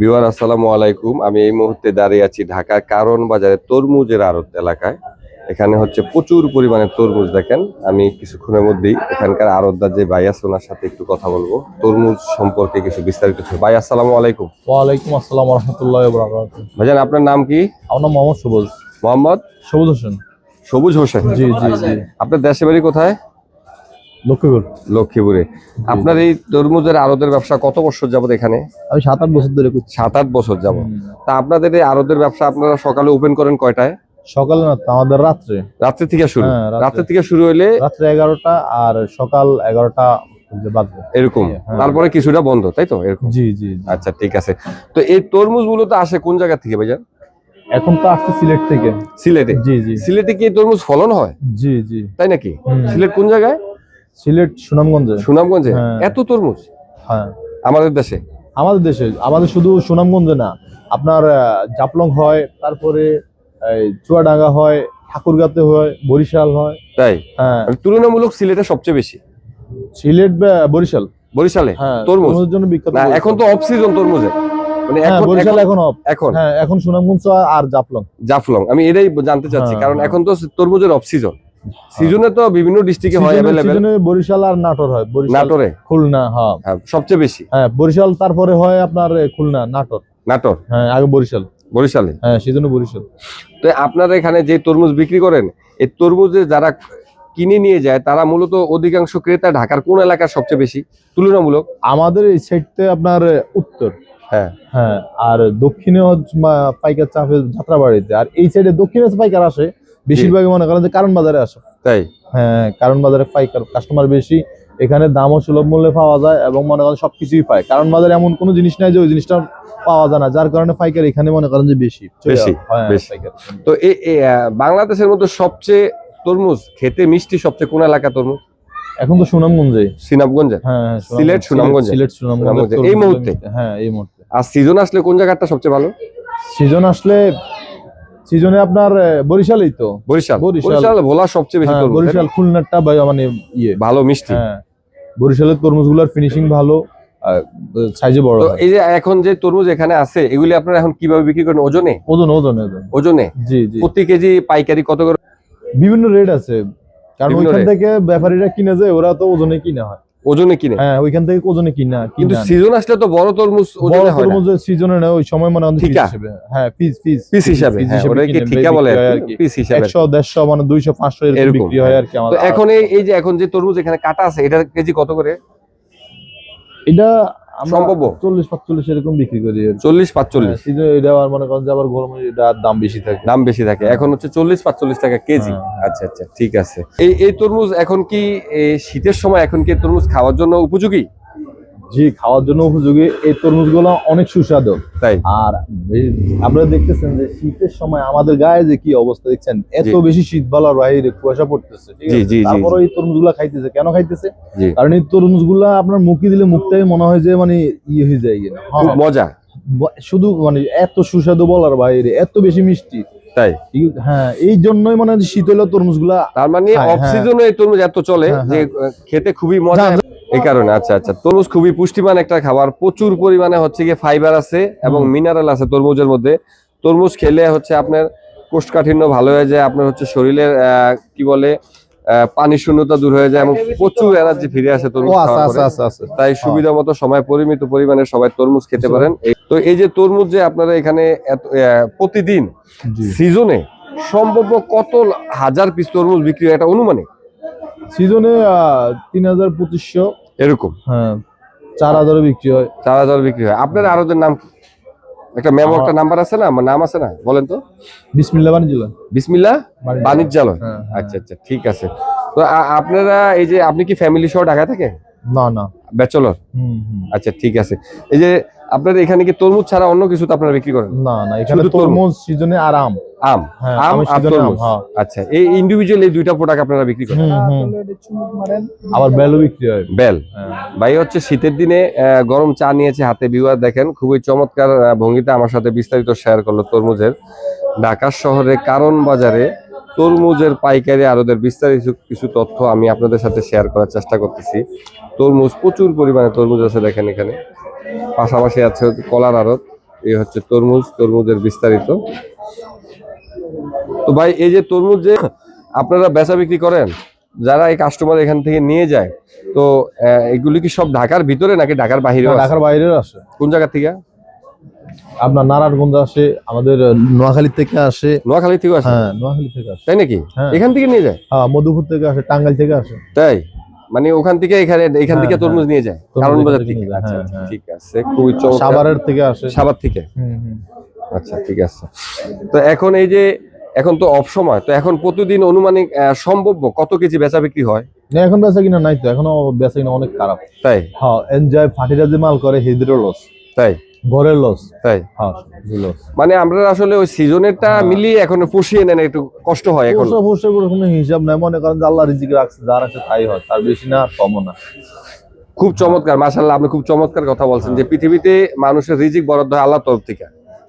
Beware আসসালামু আলাইকুম। আমি এই মুহূর্তে দাঁড়িয়ে আছি ঢাকার কারণ বাজারে তরমুজের আড়ত এলাকায়। এখানে হচ্ছে প্রচুর পরিমাণে তরমুজ দেখেন। আমি কিছুক্ষণের মধ্যেই এখানকার আরতদার যে ভাই আছে ওনার সাথে একটু কথা বলব। তরমুজ সম্পর্কে কিছু বিস্তারিত ভাই আসসালামু আলাইকুম। ওয়ালাইকুম আসসালাম রহমতুল্লাহ ভাইজান আপনার নাম কি? আমার নাম মোহাম্মদ সবুজ। মোহাম্মদ? সবুজ হোসেন। সবুজ হোসেন। জি জি জি। আপনার দেশে বাড়ি কোথায়? লক্ষ্মীপুর। লক্ষ্মীপুরে। আপনার এই তরমুজের আড়তের ব্যবসা কত বছর যাবত এখানে? আমি সাত আট বছর ধরে সাত আট বছর যাবত। তা আপনাদের এই আড়তের ব্যবসা আপনারা সকালে ওপেন করেন কয়টায়? সকালে না আমাদের রাত্রে। রাত্রে থেকে শুরু? হ্যাঁ, রাত্রে। থেকে শুরু হইলে রাত্রে এগারোটা আর সকাল এগারোটা এরকম। হ্যাঁ। তারপরে কিছুটা বন্ধ তাই তো? এরকম। জি জি জি। আচ্ছা ঠিক আছে। তো এই তরমুজ মূলত আসে কোন জায়গা থেকে ভাইজান? এখন তো আসছে সিলেট থেকে। সিলেটে? জি জি। সিলেটে কি তরমুজ ফলন হয়? জি জি। তাই নাকি? সিলেট কোন জায়গায়? সিলেট সুনামগঞ্জে। সুনামগঞ্জে? হ্যাঁ। এত তরমুজ? হ্যাঁ। আমাদের দেশে? আমাদের দেশে আমাদের শুধু সুনামগঞ্জে না। আপনার জাপলং হয় তারপরে চুয়াডাঙ্গা হয় ঠাকুরগাতে হয় বরিশাল হয়। তাই? হ্যাঁ। মানে তুলনামূলক সিলেটে সবচেয়ে বেশি? সিলেট বরিশাল। বরিশালে? হ্যাঁ তরমুজ? তরমুজের জন্য বিখ্যাত এখন তো অফ সিজন তরমুজের মানে হ্যাঁ এখন বরিশাল এখন- off। এখন? হ্যাঁ এখন সুনামগঞ্জ আর জাফলং। জাফলং। আমি এটাই জানতে চাচ্ছি। কারণ। এখন তো তরমুজের অফ সিজন সিজনে তো বিভিন্ন ডিস্ট্রিক্টে হয় অ্যাভেলেবেল সিজনে বরিশাল আর নাটোর হয়। বরিশাল নাটোরে? খুলনা হ্যাঁ। হ্যাঁ, সবচেয়ে বেশি? হ্যাঁ বরিশাল তারপরে হয় আপনার খুলনা নাটোর। নাটোর? হ্যাঁ আগে বরিশাল। বরিশালে? হ্যাঁ সেজন্য বরিশাল। তো আপনারা এখানে যে তরমুজ বিক্রি করেন এই তরমুজে যারা কিনে নিয়ে যায় তারা মূলত অধিকাংশ ক্রেতা ঢাকার কোন এলাকার সবচেয়ে বেশি? তুলনামূলক? আমাদের এই সাইডতে আপনার উত্তর। হ্যাঁ। হ্যাঁ আর দক্ষিণে পাইকার চাপে যাত্রাবাড়িতে। আর এই সাইডে দক্ষিণে পাইকার আসে বেশিরভাগই মনে করেন যে কারণ বাজারে আসে। তাই? হ্যাঁ কারণ বাজারে পাইকার কাস্টমার বেশি এখানে দামও সুলভ মূল্যে পাওয়া যায় এবং মনে করেন সবকিছুই পায়। কারণ বাজারে এমন কোনো জিনিস নাই যে ওই জিনিসটা পাওয়া যায় না যার কারণে পাইকার এখানে মনে করেন যে বেশি। বেশি, হ্যাঁ। তো বাংলাদেশের মধ্যে সবচেয়ে তরমুজ খেতে মিষ্টি সবচেয়ে কোন এলাকা তরমুজ? এখন তো সুনামগঞ্জে। সিনাবগঞ্জে হ্যাঁ হ্যাঁ, সিলেট, সুনামগঞ্জে? সিলেট সুনামগঞ্জে সুনামগঞ্জে। এই মুহূর্তে? হ্যাঁ এই মুহূর্তে। আর সিজন আসলে কোন জায়গাটা সবচেয়ে ভালো? সিজন আসলে সিজনে আপনার বরিশালেই তো? বরিশাল। বরিশাল। ভোলা সবচেয়ে বেশি হ্যাঁ, তরমুজ বরিশাল খুলনাটা মানে ইয়ে। ভালো মিষ্টি। হ্যাঁ। বরিশালের তরমুজগুলোর ফিনিশিং ভালো সাইজে বড় এই যে এখন যে তরমুজ এখানে আছে এগুলি আপনারা এখন কীভাবে বিক্রি করেন? ওজনে? ওজন ওজন ওজন। জি জি। প্রতি কেজি পাইকারি কত করে? বিভিন্ন রেট আছে। কারণ ওইখান থেকে ব্যাপারীরা কিনে যায় ওরা তো ওজনে কিনা হয়। ওজনে কিনে। হ্যাঁ ওইখান থেকে ওজনে কিনা কিন্তু সিজন আসলে তো বড় তরমুজ বড় ওজনে হয় না। সিজনে না ওই সময় মানে আমাদের হ্যাঁ পিস পিস। পিস হিসাবে হ্যাঁ ওটাকে ঠিকা বলে পিস হিসাবে একশো দেড়শো মানে দুইশো পাঁচশো এরকম এরকম, বিক্রি হয় আর কি তো এখন এই যে এখন যে তরমুজ এখানে কাটা আছে এটা কেজি কত করে? এটা সম্ভব? চল্লিশ পাঁচচল্লিশ এরকম বিক্রি করি। চল্লিশ পাঁচচল্লিশ। হ্যাঁ, সিজনে এটা আবার মনে করেন যে আবার গরমে এটা দাম বেশি থাকে। দাম বেশি থাকে। এখন হচ্ছে চল্লিশ পাঁচচল্লিশ টাকা কেজি। হ্যাঁ। আচ্ছা আচ্ছা ঠিক আছে। এই এই তরমুজ এখন কি শীতের সময় এখন কি তরমুজ খাওয়ার জন্য উপযোগী? জি খাওয়ার জন্য উপযোগী। এই তরমুজগুলো অনেক সুস্বাদু। তাই? আর আপনারা দেখতেছেন যে শীতের সময় আমাদের গায়ে যে কি অবস্থা দেখছেন? এত বেশি শীত বালার বাইরে কুয়াশা পড়তেছে ঠিক আছে? তারপরে এই তরমুজগুলা খাইতেছে। কেন খাইতেছে? কারণ এই তরমুজগুলা আপনার মুখে দিলে মুখটাই মনে হয় যে মানে ইয়ে হয়ে যায় হ্যাঁ, মজা। শুধু মানে এত সুস্বাদু বলার বাইরে এত বেশি মিষ্টি। তাই? হ্যাঁ এই জন্যই মানে যে শীত হলে তরমুজগুলা তার মানে হ্যাঁ, অফ। সিজনে এই তরমুজ এত চলে হ্যাঁ, যে খেতে খুবই মজা। এই কারণে আচ্ছা আচ্ছা। তরমুজ খুবই পুষ্টিমান একটা খাবার। প্রচুর পরিমাণে হচ্ছে গিয়ে ফাইবার আছে এবং মিনারেল আছে তরমুজের মধ্যে। তরমুজ খেলে হচ্ছে আপনার কোষ্ঠকাঠিন্য ভালো হয়ে যায় আপনার হচ্ছে শরীরের কি বলে পানি শূন্যতা দূর হয়ে যায় এবং প্রচুর এনার্জি ফিরে আসে তরমুজ আচ্ছা আচ্ছা। আচ্ছা তাই সুবিধা মতো সময় পরিমিত পরিমাণে সবাই তরমুজ খেতে পারেন। তো এই যে তরমুজ যে আপনারা এখানে প্রতিদিন সিজনে সম্ভব কত হাজার পিস তরমুজ বিক্রি হয় এটা অনুমানে সিজনে তিন হাজার পঁচিশশো। এরকম? হ্যাঁ চার হাজারও বিক্রি হয়। চার হাজার বিক্রি হয়। আপনার আরোদের নাম কি? একটা মেমো একটা নাম্বার আছে না? নাম আছে না? বলেন তো। বিসমিল্লা বাণিজ্য বিসমিল্লা বাণিজ্যালয়। হ্যাঁ, হ্যাঁ। আচ্ছা আচ্ছা ঠিক আছে। তো আপনারা এই যে আপনি কি ফ্যামিলি সহ ঢাকা থেকে না না। ব্যাচলর? হুম হুম। আচ্ছা ঠিক আছে। এই যে আপনার এখানে কি তরমুজ ছাড়া অন্য কিছু তো আপনারা বিক্রি করেন? না না এখানে? তরমুজ? সিজনে আরাম আম? হ্যাঁ আম আর তরমুজ? হ্যাঁ। আচ্ছা এই ইন্ডিভিজুয়াল এই দুইটা প্রোডাক্ট আপনারা বিক্রি করেন? আবার বেলও বিক্রি হয়। বেল। হ্যাঁ। ভাই হচ্ছে শীতের দিনে গরম চা নিয়েছে হাতে বিওয়ার দেখেন খুবই চমৎকার ভঙ্গিতে আমার সাথে বিস্তারিত শেয়ার করল তরমুজের। ঢাকা শহরে কারণ বাজারে তরমুজের পাইকারি আরোদের বিস্তারিত কিছু তথ্য আমি আপনাদের সাথে শেয়ার করার চেষ্টা করতেছি। তরমুজ প্রচুর পরিমাণে তরমুজ আছে দেখেন এখানে। পাশাপাশি আছে কলার আড়ত। এই হচ্ছে তরমুজ তরমুজের বিস্তারিত। তো ভাই এই যে তরমুজ যে আপনারা বেচা বিক্রি করেন যারা এই কাস্টমার এখান থেকে নিয়ে যায় তো এগুলি কি সব ঢাকার ভিতরে নাকি ঢাকার বাহিরে ঢাকার বাইরেও আসে কোন জায়গা থেকে? আপনার নারায়ণগঞ্জ আসে আমাদের নোয়াখালী থেকে আসে। নোয়াখালী থেকে আসে? হ্যাঁ নোয়াখালী থেকে আসে। তাই নাকি? হ্যাঁ। এখান থেকে নিয়ে যায়? হ্যাঁ মধুপুর থেকে আসে টাঙ্গাইল থেকে আসে। তাই? মানে ওখান থেকে এখানে এখান থেকে হ্যাঁ, তরমুজ নিয়ে যায়? কারণ বাজার থেকে আচ্ছা হ্যাঁ, আচ্ছা, হ্যাঁ। ঠিক আছে খুবই সাভারের থেকে আসে। সাভার থেকে? হুম, হুম। আচ্ছা ঠিক আছে। তো এখন এই যে এখন তো অফ সময় তো এখন প্রতিদিন অনুমানিক সম্ভাব্য কত কেজি বেচা বিক্রি হয়? না, এখন বেচা কিনা নাই তো এখনও বেচা কিনা অনেক খারাপ। তাই? হ্যাঁ এনজয় ফাটিরা যে মাল করে হিদ্রো লস তাই? ঘরের লস তাই? হ্যাঁ লস মানে আমরা আসলে ওই সিজনেরটা হ্যাঁ। মিলিয়ে এখন পুষিয়ে নেন একটু কষ্ট হয় এখন। পয়সা কোনো হিসাব নাই। মনে করেন যে আল্লাহ রিজিক রাখছে যার আছে তাই হয় তার বেশি না কমও না। খুব চমৎকার মাশাল্লাহ আপনি খুব চমৎকার কথা বলছেন যে পৃথিবীতে মানুষের রিজিক বরাদ্দ হয় আল্লাহর তরফ থেকে।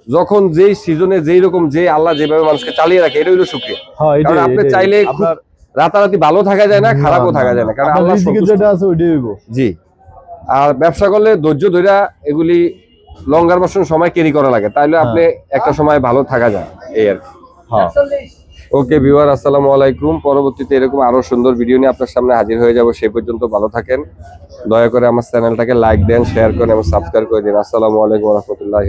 যখন যেই সিজনে যেই রকম যে আল্লাহ যেভাবে মানুষকে চালিয়ে রাখে এটা হইল সুক্রিয়া। হ্যাঁ কারণ আপনি চাইলে রাতারাতি ভালো থাকা যায় না খারাপও থাকা যায় না কারণ আল্লাহ যেটা আছে ওইটাই হইব। জি। আর ব্যবসা করলে ধৈর্য ধৈরা এগুলি লঙ্গার বসন সময় ক্যারি করা লাগে তাইলে আপনি একটা সময় ভালো থাকা যায় এই আর কি। হ্যাঁ। ওকে ভিউয়ার আসসালামু আলাইকুম। পরবর্তীতে এরকম আরও সুন্দর ভিডিও নিয়ে আপনার সামনে হাজির হয়ে যাব সেই পর্যন্ত ভালো থাকেন। দয়া করে আমার চ্যানেলটাকে লাইক দেন শেয়ার করেন এবং সাবস্ক্রাইব করে দিন। আসসালামু আলাইকুম রহমতুল্লাহ